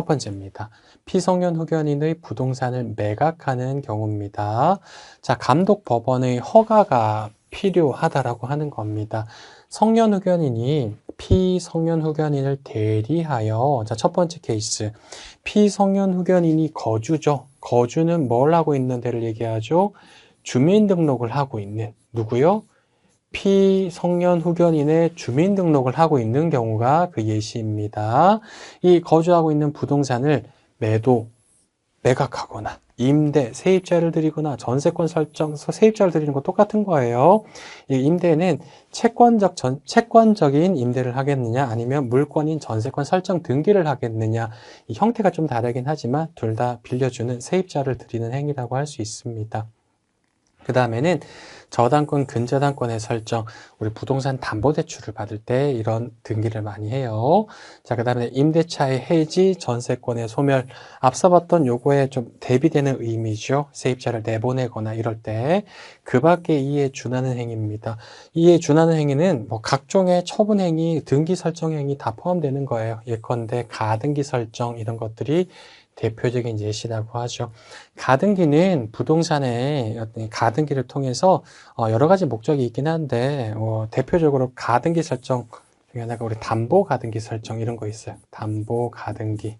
첫 번째입니다. 피성년 후견인의 부동산을 매각하는 경우입니다. 자, 감독 법원의 허가가 필요하다라고 하는 겁니다. 성년 후견인이 피성년 후견인을 대리하여 자, 첫 번째 케이스. 피성년 후견인이 거주죠. 거주는 뭘 하고 있는 데를 얘기하죠? 주민등록을 하고 있는 누구요? 피성년 후견인의 주민등록을 하고 있는 경우가 그 예시입니다. 이 거주하고 있는 부동산을 매도, 매각하거나 임대, 세입자를 드리거나 전세권 설정, 세입자를 드리는 거 똑같은 거예요. 이 임대는 채권적 전, 채권적인 임대를 하겠느냐, 아니면 물권인 전세권 설정 등기를 하겠느냐, 이 형태가 좀 다르긴 하지만 둘 다 빌려주는 세입자를 드리는 행위라고 할 수 있습니다. 그 다음에는 저당권, 근저당권의 설정, 우리 부동산 담보대출을 받을 때 이런 등기를 많이 해요. 자, 그 다음에 임대차의 해지, 전세권의 소멸, 앞서 봤던 요거에 좀 대비되는 의미죠. 세입자를 내보내거나 이럴 때 그 밖에 이에 준하는 행위입니다. 이에 준하는 행위는 뭐 각종의 처분 행위, 등기 설정 행위 다 포함되는 거예요. 예컨대 가등기 설정 이런 것들이 대표적인 예시라고 하죠. 가등기는 부동산의 어떤 가등기를 통해서 어, 여러 가지 목적이 있긴 한데 어, 대표적으로 가등기 설정 중에 하나가 우리 담보 가등기 설정 이런 거 있어요. 담보 가등기.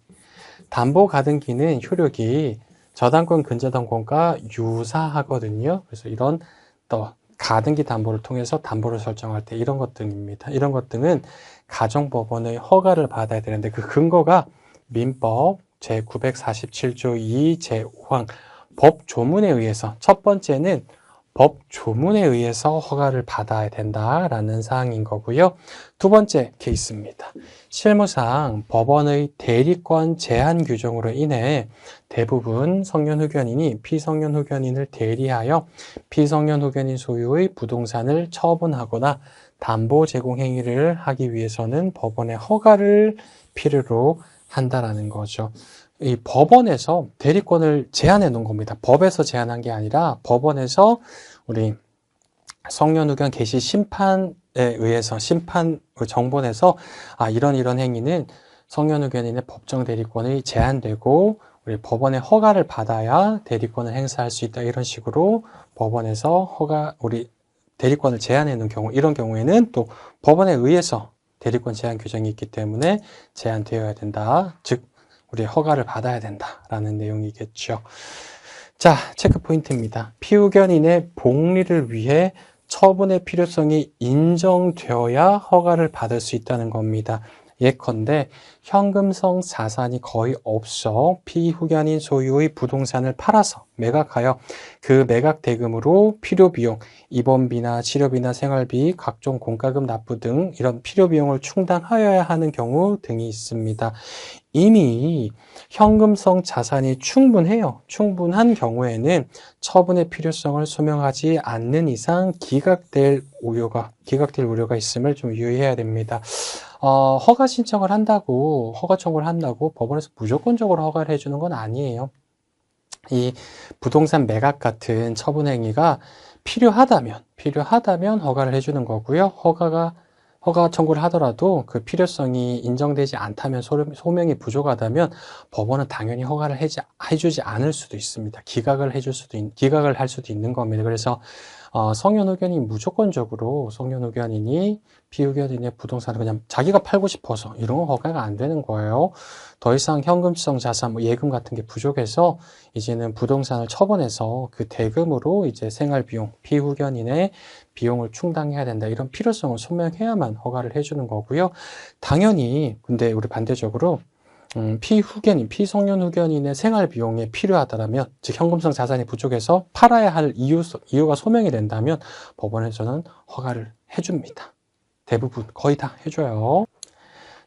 담보 가등기는 효력이 저당권 근저당권과 유사하거든요. 그래서 이런 또 가등기 담보를 통해서 담보를 설정할 때 이런 것 등입니다. 이런 것 등은 가정법원의 허가를 받아야 되는데 그 근거가 민법 제947조 2 제5항 법 조문에 의해서 첫 번째는 법 조문에 의해서 허가를 받아야 된다라는 사항인 거고요. 두 번째 케이스입니다. 실무상 법원의 대리권 제한 규정으로 인해 대부분 성년 후견인이 피성년 후견인을 대리하여 피성년 후견인 소유의 부동산을 처분하거나 담보 제공 행위를 하기 위해서는 법원의 허가를 필요로 한다라는 거죠. 이 법원에서 대리권을 제한해 놓은 겁니다. 법에서 제한한 게 아니라 법원에서 우리 성년후견 개시 심판에 의해서 심판 그 정본에서 아 이런 이런 행위는 성년후견인의 법정 대리권이 제한되고 우리 법원의 허가를 받아야 대리권을 행사할 수 있다 이런 식으로 법원에서 허가 우리 대리권을 제한해 놓은 경우 이런 경우에는 또 법원에 의해서 대리권 제한 규정이 있기 때문에 제한되어야 된다. 즉, 우리 허가를 받아야 된다라는 내용이겠죠. 자, 체크 포인트입니다. 피후견인의 복리를 위해 처분의 필요성이 인정되어야 허가를 받을 수 있다는 겁니다. 예컨대 현금성 자산이 거의 없어 피후견인 소유의 부동산을 팔아서 매각하여 그 매각 대금으로 필요 비용, 입원비나 치료비나 생활비, 각종 공과금 납부 등 이런 필요 비용을 충당하여야 하는 경우 등이 있습니다. 이미 현금성 자산이 충분해요. 충분한 경우에는 처분의 필요성을 소명하지 않는 이상 기각될 우려가 기각될 우려가 있음을 좀 유의해야 됩니다. 어, 허가 신청을 한다고 허가 청구를 한다고 법원에서 무조건적으로 허가를 해주는 건 아니에요. 이 부동산 매각 같은 처분 행위가 필요하다면 필요하다면 허가를 해주는 거고요. 허가가 허가 청구를 하더라도 그 필요성이 인정되지 않다면 소명이 부족하다면 법원은 당연히 허가를 해주지 않을 수도 있습니다. 기각을 해줄 수도 있, 기각을 할 수도 있는 겁니다. 그래서 어, 성년 의견이 무조건적으로 성년 의견이니 비의견인의 부동산을 그냥 자기가 팔고 싶어서 이런 건 허가가 안 되는 거예요. 더 이상 현금성 자산, 뭐 예금 같은 게 부족해서 이제는 부동산을 처분해서 그 대금으로 이제 생활 비용, 피후견인의 비용을 충당해야 된다. 이런 필요성을 소명해야만 허가를 해주는 거고요. 당연히 근데 우리 반대적으로 음, 피후견인, 피성년 후견인의 생활 비용에 필요하다면, 즉 현금성 자산이 부족해서 팔아야 할 이유, 이유가 소명이 된다면 법원에서는 허가를 해줍니다. 대부분 거의 다 해줘요.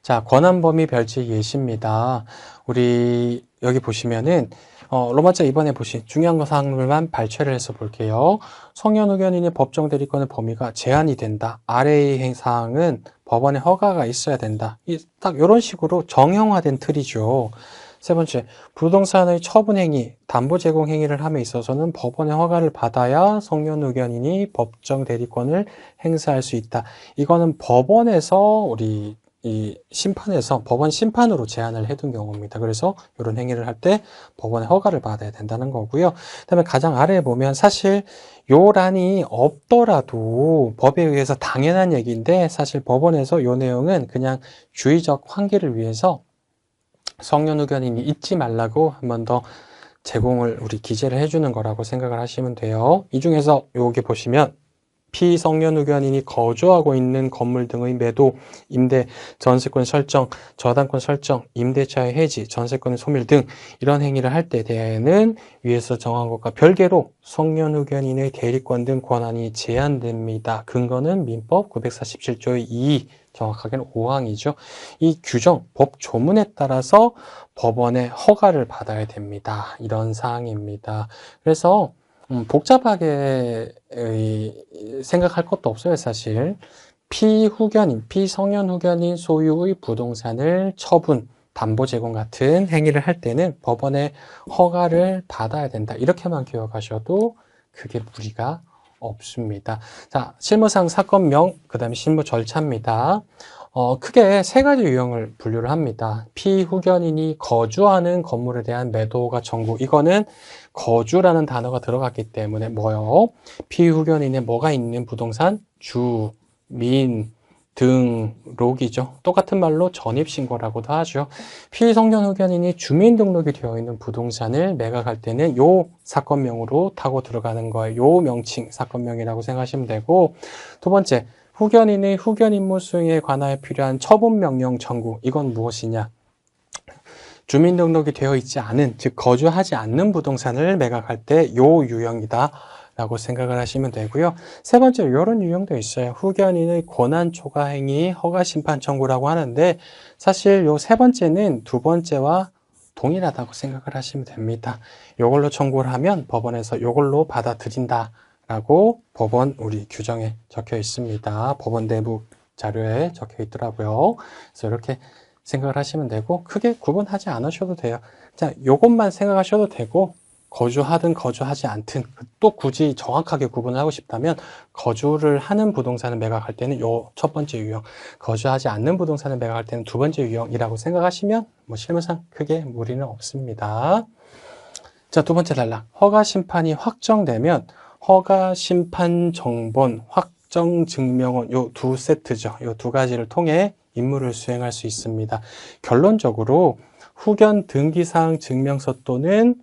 자, 권한 범위 별지 예시입니다. 우리 여기 보시면은 어, 로마자 이번에 보신 중요한 사항들만 발췌를 해서 볼게요. 성년 후견인의 법정 대리권의 범위가 제한이 된다. 아래의 사항은 법원의 허가가 있어야 된다. 딱 이런 식으로 정형화된 틀이죠. 세 번째, 부동산의 처분 행위, 담보 제공 행위를 함에 있어서는 법원의 허가를 받아야 성년 의견인이 법정 대리권을 행사할 수 있다. 이거는 법원에서 우리 이 심판에서 법원 심판으로 제한을 해둔 경우입니다. 그래서 이런 행위를 할 때 법원의 허가를 받아야 된다는 거고요. 그다음에 가장 아래에 보면 사실 요 란이 없더라도 법에 의해서 당연한 얘기인데 사실 법원에서 요 내용은 그냥 주의적 환기를 위해서 성년 의견인이 잊지 말라고 한 번 더 제공을 우리 기재를 해주는 거라고 생각을 하시면 돼요. 이 중에서 여기 보시면 피성년 의견인이 거주하고 있는 건물 등의 매도, 임대, 전세권 설정, 저당권 설정, 임대차의 해지, 전세권의 소멸 등 이런 행위를 할 때 대해는 위에서 정한 것과 별개로 성년 의견인의 대리권 등 권한이 제한됩니다. 근거는 민법 947조의 2, 정확하게는 5항이죠. 이 규정, 법 조문에 따라서 법원의 허가를 받아야 됩니다. 이런 사항입니다. 그래서 음, 복잡하게 의, 생각할 것도 없어요, 사실. 피후견인, 피성년 후견인 소유의 부동산을 처분, 담보 제공 같은 행위를 할 때는 법원의 허가를 받아야 된다. 이렇게만 기억하셔도 그게 무리가 없습니다. 자, 실무상 사건명, 그 다음에 실무 절차입니다. 어, 크게 세 가지 유형을 분류를 합니다. 피후견인이 거주하는 건물에 대한 매도가 청구. 이거는 거주라는 단어가 들어갔기 때문에 뭐요? 피후견인에 뭐가 있는 부동산? 주, 민, 등, 록이죠. 똑같은 말로 전입신고라고도 하죠. 피성년 후견인이 주민등록이 되어 있는 부동산을 매각할 때는 요 사건명으로 타고 들어가는 거예요. 요 명칭 사건명이라고 생각하시면 되고 두 번째, 후견인의 후견 임무 수행에 관하여 필요한 처분 명령 청구. 이건 무엇이냐? 주민등록이 되어 있지 않은, 즉 거주하지 않는 부동산을 매각할 때 요 유형이다. 라고 생각을 하시면 되고요. 세 번째, 이런 유형도 있어요. 후견인의 권한 초과 행위 허가 심판 청구라고 하는데 사실 요 세 번째는 두 번째와 동일하다고 생각을 하시면 됩니다. 요걸로 청구를 하면 법원에서 요걸로 받아들인다. 라고 법원 우리 규정에 적혀 있습니다. 법원 내부 자료에 적혀 있더라고요. 그래서 이렇게 생각을 하시면 되고 크게 구분하지 않으셔도 돼요. 자, 요것만 생각하셔도 되고 거주하든 거주하지 않든 또 굳이 정확하게 구분을 하고 싶다면 거주를 하는 부동산을 매각할 때는 요 첫 번째 유형, 거주하지 않는 부동산을 매각할 때는 두 번째 유형이라고 생각하시면 뭐 실무상 크게 무리는 없습니다. 자, 두 번째 단락. 허가 심판이 확정되면 허가 심판 정본 확정 증명원 요 두 세트죠. 요 두 가지를 통해 임무를 수행할 수 있습니다. 결론적으로 후견 등기사항 증명서 또는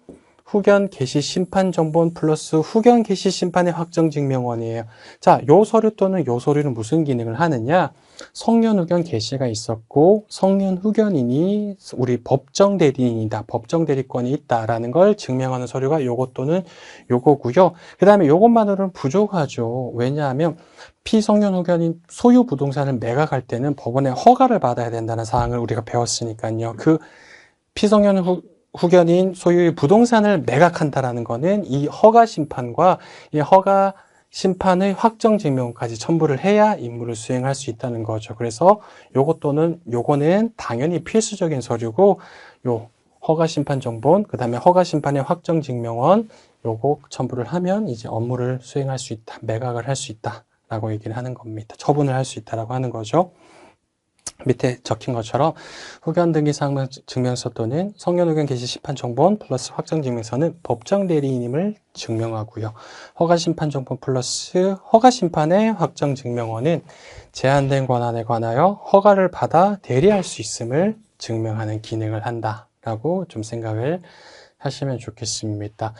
후견 개시 심판 정본 플러스 후견 개시 심판의 확정 증명원이에요. 자, 요 서류 또는 요 서류는 무슨 기능을 하느냐? 성년 후견 개시가 있었고 성년 후견인이 우리 법정 대리인이다. 법정 대리권이 있다라는 걸 증명하는 서류가 요것 또는 요거고요. 그다음에 요것만으로는 부족하죠. 왜냐하면 피성년 후견인 소유 부동산을 매각할 때는 법원의 허가를 받아야 된다는 사항을 우리가 배웠으니까요. 그 피성년 후 후견인 소유의 부동산을 매각한다라는 거는 이 허가 심판과 이 허가 심판의 확정 증명까지 첨부를 해야 임무를 수행할 수 있다는 거죠. 그래서 요것 또는 요거는 당연히 필수적인 서류고 요 허가 심판 정본, 그다음에 허가 심판의 확정 증명원 요거 첨부를 하면 이제 업무를 수행할 수 있다. 매각을 할 수 있다라고 얘기를 하는 겁니다. 처분을 할 수 있다라고 하는 거죠. 밑에 적힌 것처럼 후견 등기 사항 증명서 또는 성년 후견 개시 심판 정본 플러스 확정 증명서는 법정 대리인임을 증명하고요. 허가 심판 정본 플러스 허가 심판의 확정 증명원은 제한된 권한에 관하여 허가를 받아 대리할 수 있음을 증명하는 기능을 한다라고 좀 생각을 하시면 좋겠습니다.